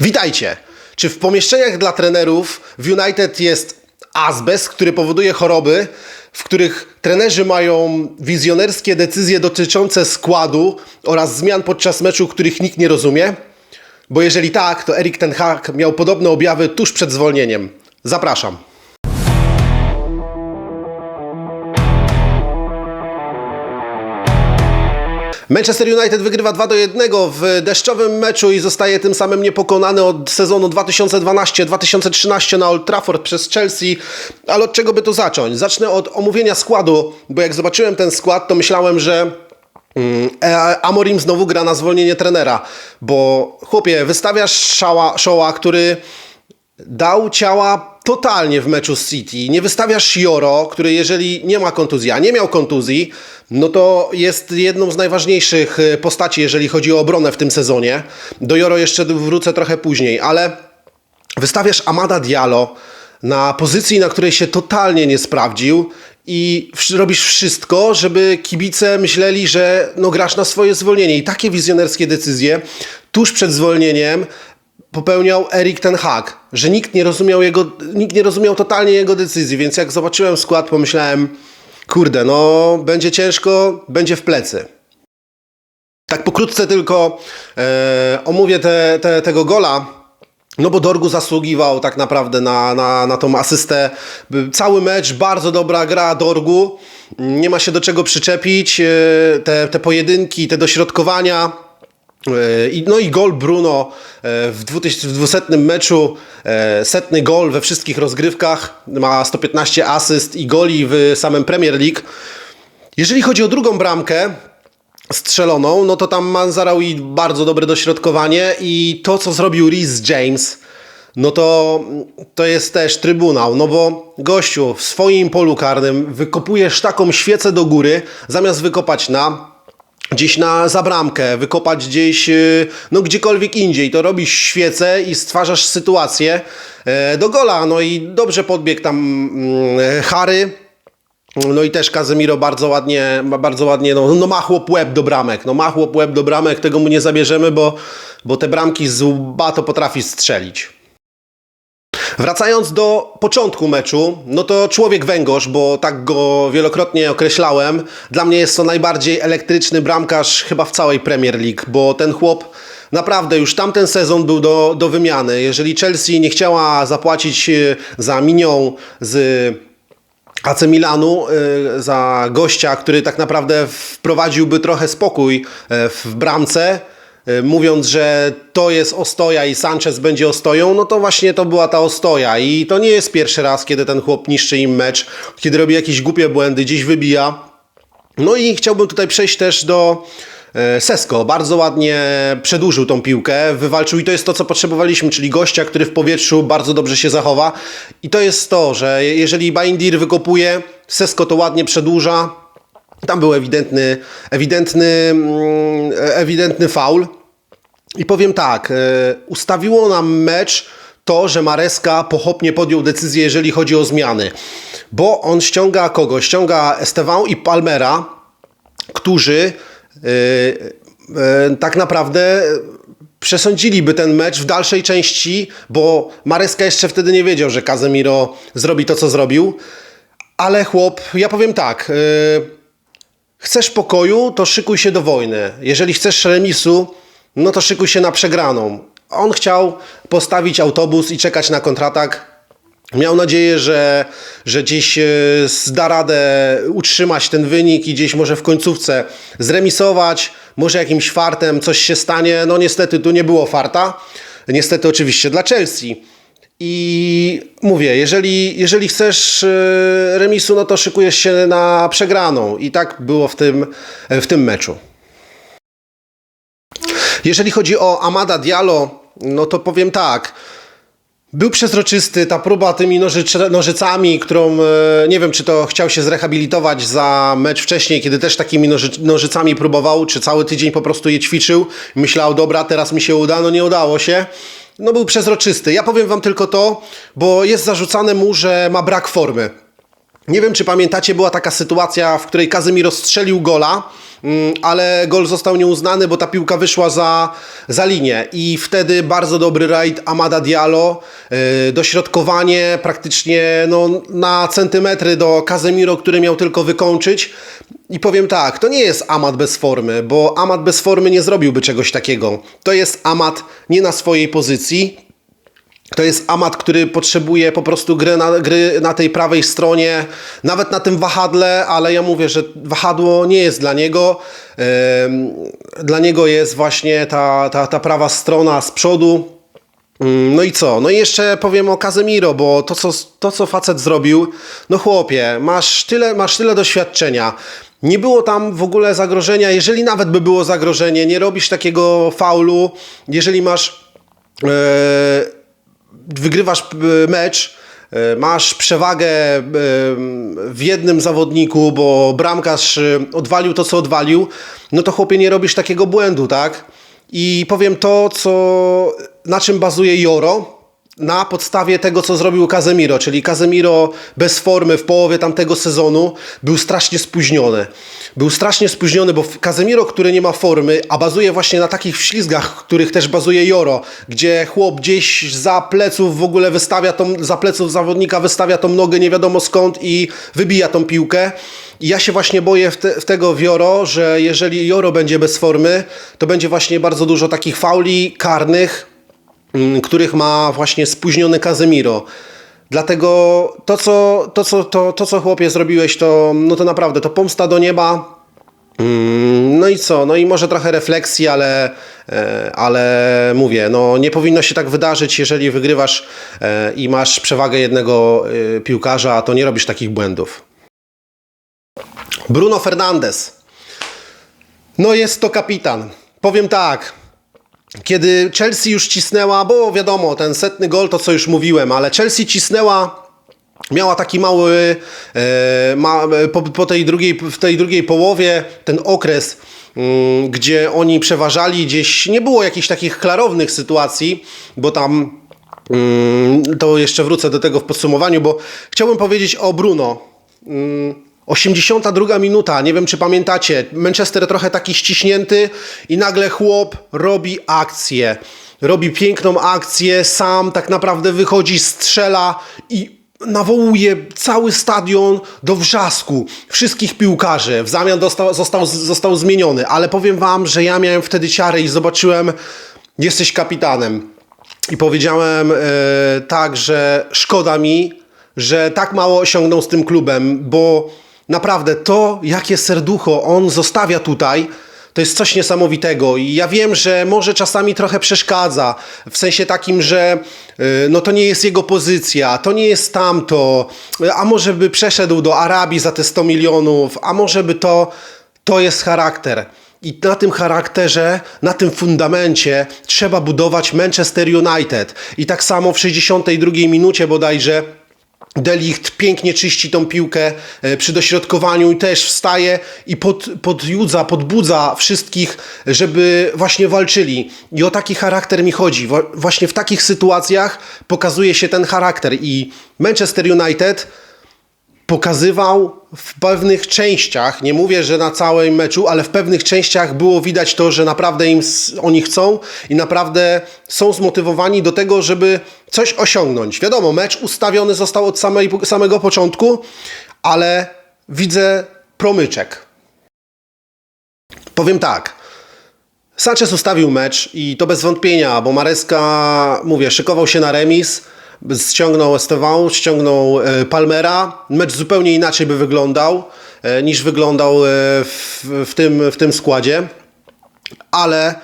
Witajcie! Czy w pomieszczeniach dla trenerów w United jest azbest, który powoduje choroby, w których trenerzy mają wizjonerskie decyzje dotyczące składu oraz zmian podczas meczu, których nikt nie rozumie? Bo jeżeli tak, to Erik Ten Hag miał podobne objawy tuż przed zwolnieniem. Zapraszam. Manchester United wygrywa 2 do 1 w deszczowym meczu i zostaje tym samym niepokonany od sezonu 2012-2013 na Old Trafford przez Chelsea. Ale od czego by tu zacząć? Zacznę od omówienia składu, bo jak zobaczyłem ten skład, to myślałem, że mm, e, Amorim znowu gra na zwolnienie trenera, bo chłopie, wystawiasz szała, szoła, który dał ciała totalnie w meczu z City. Nie wystawiasz Joro, który jeżeli nie ma kontuzji, a nie miał kontuzji, no to jest jedną z najważniejszych e, postaci, jeżeli chodzi o obronę w tym sezonie. Do Joro jeszcze wrócę trochę później, ale wystawiasz Amada Diallo na pozycji, na której się totalnie nie sprawdził i robisz wszystko, żeby kibice myśleli, że no grasz na swoje zwolnienie. I takie wizjonerskie decyzje tuż przed zwolnieniem popełniał Erik Ten Hag, że nikt nie rozumiał jego, nikt nie rozumiał totalnie jego decyzji, więc jak zobaczyłem skład, pomyślałem, kurde, no będzie ciężko, będzie w plecy. Tak pokrótce tylko e, omówię te, te, tego gola. No bo Dorgu zasługiwał tak naprawdę na, na, na tą asystę. Cały mecz, bardzo dobra gra Dorgu. Nie ma się do czego przyczepić. E, Te, te pojedynki, te dośrodkowania. E, No i gol Bruno e, w 2000 w 200 meczu, e, setny gol we wszystkich rozgrywkach, ma 115 asyst i goli w samym Premier League. Jeżeli chodzi o drugą bramkę strzeloną, no to tam Manzaraui bardzo dobre dośrodkowanie i to, co zrobił Reece James, no to, to jest też trybunał, no bo gościu w swoim polu karnym wykopujesz taką świecę do góry, zamiast wykopać na gdzieś na zabramkę, wykopać gdzieś, yy, no gdziekolwiek indziej, to robisz świecę i stwarzasz sytuację e, do gola, no i dobrze podbiegł tam mm, Harry, no i też Kazemiro bardzo ładnie, bardzo ładnie, no, no ma chłop łeb do bramek, no ma chłop łeb do bramek, tego mu nie zabierzemy, bo, bo te bramki z łba to potrafi strzelić. Wracając do początku meczu, no to człowiek węgorz, bo tak go wielokrotnie określałem. Dla mnie jest to najbardziej elektryczny bramkarz chyba w całej Premier League, bo ten chłop naprawdę już tamten sezon był do, do wymiany. Jeżeli Chelsea nie chciała zapłacić e, za minią z AC Milanu y, za gościa, który tak naprawdę wprowadziłby trochę spokój e, w bramce, mówiąc, że to jest ostoja i Sanchez będzie ostoją, no to właśnie to była ta ostoja i to nie jest pierwszy raz, kiedy ten chłop niszczy im mecz, kiedy robi jakieś głupie błędy, gdzieś wybija. No i chciałbym tutaj przejść też do e, Sesko. Bardzo ładnie przedłużył tą piłkę, wywalczył i to jest to, co potrzebowaliśmy, czyli gościa, który w powietrzu bardzo dobrze się zachowa. I to jest to, że jeżeli Baindir wykopuje, Sesko to ładnie przedłuża. Tam był ewidentny, ewidentny, mm, ewidentny faul. I powiem tak, e, ustawiło nam mecz to, że Mareska pochopnie podjął decyzję, jeżeli chodzi o zmiany. Bo on ściąga kogo? Ściąga Esteban i Palmera, którzy e, e, tak naprawdę przesądziliby ten mecz w dalszej części, bo Mareska jeszcze wtedy nie wiedział, że Casemiro zrobi to, co zrobił. Ale chłop, ja powiem tak, e, Chcesz pokoju, to szykuj się do wojny. Jeżeli chcesz remisu, no to szykuj się na przegraną. On chciał postawić autobus i czekać na kontratak. Miał nadzieję, że, że gdzieś e, zda radę utrzymać ten wynik i gdzieś może w końcówce zremisować, może jakimś fartem coś się stanie. No niestety tu nie było farta. Niestety oczywiście dla Chelsea. I mówię, jeżeli, jeżeli chcesz e, remisu, no to szykujesz się na przegraną. I tak było w tym, e, w tym meczu. Jeżeli chodzi o Amada Diallo, no to powiem tak. Był przezroczysty, ta próba tymi nożycz, nożycami, którą e, nie wiem, czy to chciał się zrehabilitować za mecz wcześniej, kiedy też takimi noży, nożycami próbował, czy cały tydzień po prostu je ćwiczył. Myślał, dobra, teraz mi się uda, no nie udało się. No był przezroczysty. Ja powiem wam tylko to, bo jest zarzucane mu, że ma brak formy. Nie wiem, czy pamiętacie, była taka sytuacja, w której Kazemiro strzelił gola, mm, ale gol został nieuznany, bo ta piłka wyszła za, za linię. I wtedy bardzo dobry rajd Amada Diallo, yy, dośrodkowanie praktycznie no, na centymetry do Kazemiro, który miał tylko wykończyć. I powiem tak, to nie jest Amad bez formy, bo Amad bez formy nie zrobiłby czegoś takiego. To jest Amad nie na swojej pozycji, to jest amat, który potrzebuje po prostu gry na, gry na tej prawej stronie, nawet na tym wahadle, ale ja mówię, że wahadło nie jest dla niego. Dla niego jest właśnie ta, ta, ta prawa strona z przodu. Ym, No i co? No i jeszcze powiem o Casemiro, bo to co, to, co facet zrobił, no chłopie, masz tyle, masz tyle doświadczenia. Nie było tam w ogóle zagrożenia. Jeżeli nawet by było zagrożenie, nie robisz takiego faulu, jeżeli masz. Yy, wygrywasz e, mecz, e, masz przewagę e, w jednym zawodniku, bo bramkarz odwalił to, co odwalił, no to chłopie nie robisz takiego błędu, tak? I powiem to, co, na czym bazuje Joro, na podstawie tego, co zrobił Casemiro, czyli Casemiro bez formy w połowie tamtego sezonu był strasznie spóźniony. Był strasznie spóźniony, bo Casemiro, który nie ma formy, a bazuje właśnie na takich wślizgach, których też bazuje Joro, gdzie chłop gdzieś za pleców w ogóle wystawia tą, za pleców zawodnika wystawia tą nogę nie wiadomo skąd i wybija tą piłkę. I ja się właśnie boję w, te, w tego Joro, że jeżeli Joro będzie bez formy, to będzie właśnie bardzo dużo takich fauli karnych, których ma właśnie spóźniony Casemiro. Dlatego to, co, to, co, to, to, co chłopie zrobiłeś, to, no to naprawdę to pomsta do nieba. Mm, No i co? No i może trochę refleksji, ale, e, ale mówię, no nie powinno się tak wydarzyć, jeżeli wygrywasz e, i masz przewagę jednego e, piłkarza, to nie robisz takich błędów. Bruno Fernandes. No jest to kapitan. Powiem tak, kiedy Chelsea już cisnęła, bo wiadomo, ten setny gol to co już mówiłem, ale Chelsea cisnęła, miała taki mały, e, ma, po, po tej drugiej, w tej drugiej połowie, ten okres, mm, gdzie oni przeważali, gdzieś nie było jakichś takich klarownych sytuacji, bo tam mm, to jeszcze wrócę do tego w podsumowaniu, bo chciałbym powiedzieć o Bruno. Mm, 82 minuta, nie wiem czy pamiętacie, Manchester trochę taki ściśnięty i nagle chłop robi akcję. Robi piękną akcję, sam tak naprawdę wychodzi, strzela i nawołuje cały stadion do wrzasku wszystkich piłkarzy. W zamian dostał, został, został zmieniony, ale powiem wam, że ja miałem wtedy ciarę i zobaczyłem, jesteś kapitanem. I powiedziałem e, tak, że szkoda mi, że tak mało osiągnął z tym klubem, bo naprawdę to, jakie serducho on zostawia tutaj, to jest coś niesamowitego i ja wiem, że może czasami trochę przeszkadza, w sensie takim, że y, no to nie jest jego pozycja, to nie jest tamto, a może by przeszedł do Arabii za te 100 milionów, a może by to, to jest charakter. I na tym charakterze, na tym fundamencie trzeba budować Manchester United. I tak samo w 62 minucie bodajże Delicht pięknie czyści tą piłkę e, przy dośrodkowaniu i też wstaje i pod, podjudza, podbudza wszystkich, żeby właśnie walczyli. I o taki charakter mi chodzi. Właśnie w takich sytuacjach pokazuje się ten charakter i Manchester United pokazywał w pewnych częściach, nie mówię, że na całym meczu, ale w pewnych częściach było widać to, że naprawdę im oni chcą i naprawdę są zmotywowani do tego, żeby coś osiągnąć. Wiadomo, mecz ustawiony został od samej, samego początku, ale widzę promyczek. Powiem tak. Sanchez ustawił mecz i to bez wątpienia, bo Mareska, mówię, szykował się na remis, ściągnął Estevão, ściągnął e, Palmera. Mecz zupełnie inaczej by wyglądał e, niż wyglądał e, w, w, tym, w tym składzie. Ale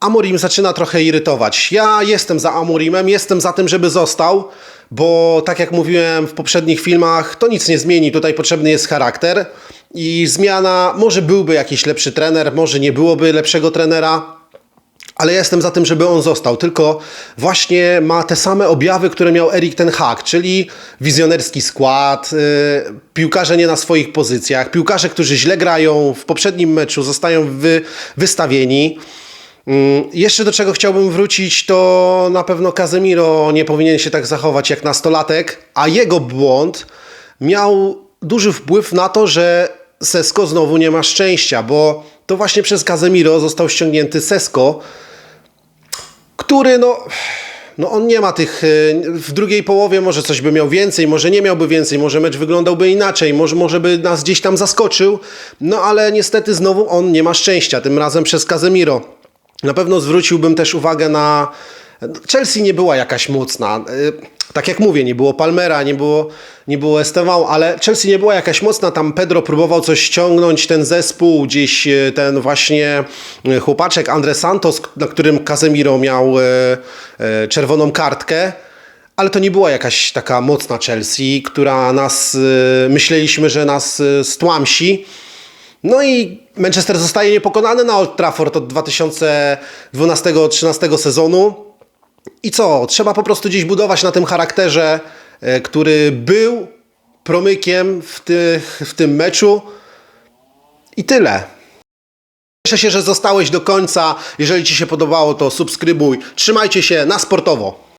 Amorim zaczyna trochę irytować. Ja jestem za Amorimem, jestem za tym, żeby został, bo tak jak mówiłem w poprzednich filmach, to nic nie zmieni. Tutaj potrzebny jest charakter i zmiana, może byłby jakiś lepszy trener, może nie byłoby lepszego trenera, ale ja jestem za tym, żeby on został. Tylko właśnie ma te same objawy, które miał Erik ten Hag, czyli wizjonerski skład, yy, piłkarze nie na swoich pozycjach, piłkarze, którzy źle grają w poprzednim meczu, zostają wy, wystawieni. Mm, Jeszcze do czego chciałbym wrócić, to na pewno Casemiro nie powinien się tak zachować jak nastolatek, a jego błąd miał duży wpływ na to, że Sesko znowu nie ma szczęścia, bo to właśnie przez Casemiro został ściągnięty Sesko, który no, no on nie ma tych, y, w drugiej połowie może coś by miał więcej, może nie miałby więcej, może mecz wyglądałby inaczej, może, może by nas gdzieś tam zaskoczył, no ale niestety znowu on nie ma szczęścia, tym razem przez Casemiro. Na pewno zwróciłbym też uwagę na. Chelsea nie była jakaś mocna. Y, Tak jak mówię, nie było Palmera, nie było, nie było Estevão, ale Chelsea nie była jakaś mocna. Tam Pedro próbował coś ściągnąć, ten zespół, gdzieś y, ten właśnie y, chłopaczek Andre Santos, na którym Casemiro miał czerwoną kartkę. Ale to nie była jakaś taka mocna Chelsea, która nas, myśleliśmy, że nas stłamsi. No i Manchester zostaje niepokonany na Old Trafford od 2012-13 sezonu. I co? Trzeba po prostu gdzieś budować na tym charakterze, e, który był promykiem w, tych, w tym meczu. I tyle. Cieszę się, że zostałeś do końca. Jeżeli Ci się podobało, to subskrybuj. Trzymajcie się na sportowo.